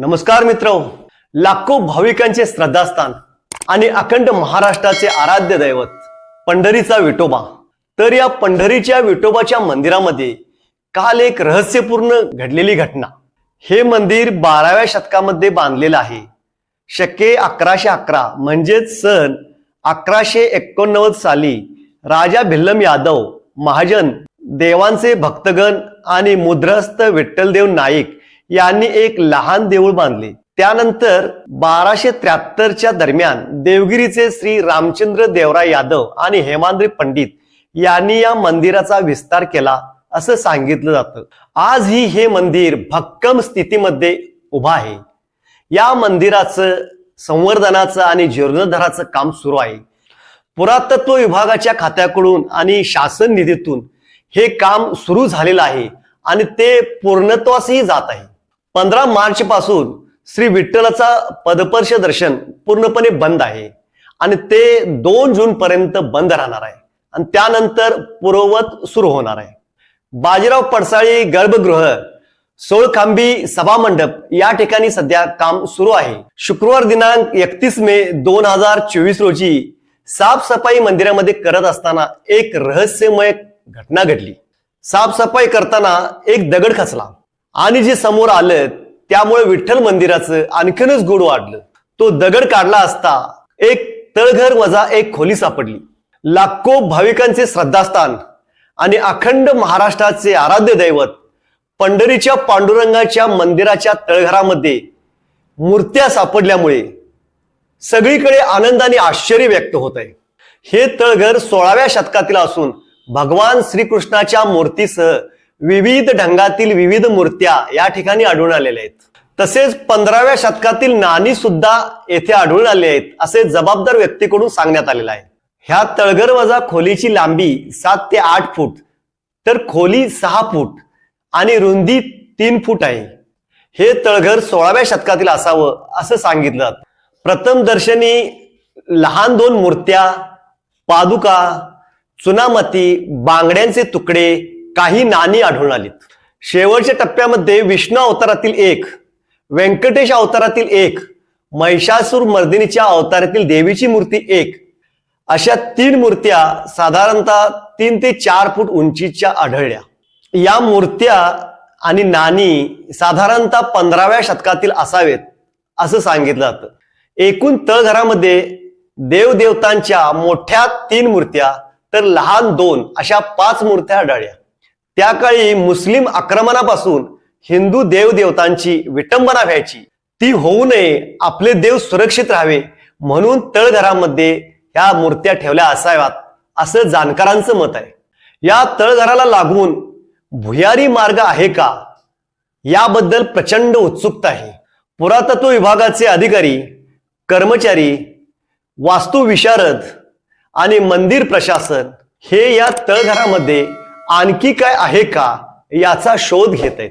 नमस्कार मित्र. लाखो भाविकांचे श्रद्धास्थान आणि अखंड महाराष्ट्राचे आराध्य दैवत पंढरीचा विठोबा. तर या पंढरीच्या विठोबाच्या मंदिरामध्ये काल एक रहस्यपूर्ण घडलेली घटना. हे मंदिर बाराव्या शतकामध्ये बांधलेलं आहे. शके अकराशे अकरा म्हणजेच सन अकराशे एकोणनव्वद साली राजा भिल्लम यादव महाजन देवांचे भक्तगण आणि मुद्रस्थ विठ्ठलदेव नाईक यांनी एक लहान देऊळ बांधले. त्यानंतर बाराशे त्र्याहत्तरच्या दरम्यान देवगिरीचे श्री रामचंद्र देवराय यादव आणि हेमांद्री पंडित यांनी या मंदिराचा विस्तार केला असं सांगितलं जातं. आजही हे मंदिर भक्कम स्थितीमध्ये उभा आहे. या मंदिराचं संवर्धनाचं आणि जीर्णोद्धाराचं काम सुरू आहे. पुरातत्व विभागाच्या खात्याकडून आणि शासन निधीतून हे काम सुरू झालेलं आहे आणि ते पूर्णत्वासही जात आहे. पंधरा मार्च पासून श्री विठ्ठलाचा पदपर्श दर्शन पूर्णपणे बंद आहे. आणि ते दोन जून पर्यंत बंद राहणार आहे. आणि त्यानंतर पूर्ववत सुरू होणार आहे. बाजीराव पडसाळी गर्भगृह सोळखांबी सभामंडप या ठिकाणी सध्या काम सुरू आहे. शुक्रवार दिनांक एकतीस मे दोन हजार चोवीस रोजी साफसफाई मंदिरामध्ये करत असताना एक रहस्यमय घटना घडली. साफसफाई करताना एक दगड खचला. आणि जे समोर आलं त्यामुळे विठ्ठल मंदिराचं आणखीनच गोड वाढलं. तो दगड काढला असता एक तळघर वजा एक खोली सापडली. लाखो भाविकांचे श्रद्धास्थान आणि अखंड महाराष्ट्राचे आराध्य दैवत पंढरीच्या पांडुरंगाच्या मंदिराच्या तळघरामध्ये मूर्त्या सापडल्यामुळे सगळीकडे आनंद आणि आश्चर्य व्यक्त होत आहे. हे तळघर सोळाव्या शतकातील असून भगवान श्रीकृष्णाच्या मूर्तीसह विविध ढंगातील विविध मूर्त्या या ठिकाणी आढळून आलेल्या आहेत. तसेच पंधराव्या शतकातील नाणी सुद्धा येथे आढळून आले आहेत असे जबाबदार व्यक्तीकडून सांगण्यात आलेलं आहे. ह्या तळघर वजा खोलीची लांबी सात ते आठ फूट तर खोली सहा फूट आणि रुंदी तीन फूट आहे. हे तळघर सोळाव्या शतकातील असावं असं सांगितलं. जात प्रथम दर्शनी लहान दोन मूर्त्या पादुका चुनामती बांगड्यांचे तुकडे काही नाणी आढळून आलीत. शेवटच्या टप्प्यामध्ये विष्णू अवतारातील एक व्यंकटेश अवतारातील एक महिषासूर मर्दिनीच्या अवतारातील देवीची मूर्ती एक. अशा तीन मूर्त्या साधारणतः तीन ते चार फूट उंचीच्या आढळल्या. या मूर्त्या आणि नाणी साधारणतः पंधराव्या शतकातील असावेत असं सांगितलं जातं. एकूण तळघरामध्ये देवदेवतांच्या मोठ्या तीन मूर्त्या तर लहान दोन अशा पाच मूर्त्या आढळल्या. त्या काळी मुस्लिम आक्रमणापासून हिंदू देवदेवतांची विटंबना व्हायची. ती होऊ नये आपले देव सुरक्षित राहावे म्हणून तळघरामध्ये ह्या मूर्त्या ठेवल्या असाव्यात असं जाणकारांचं मत आहे. या तळघराला लागून भुयारी मार्ग आहे का? याबद्दल प्रचंड उत्सुकता आहे. पुरातत्व विभागाचे अधिकारी कर्मचारी वास्तुविशारद आणि मंदिर प्रशासन हे या तळघरामध्ये आणखी काय आहे का याचा शोध घेत. आहेत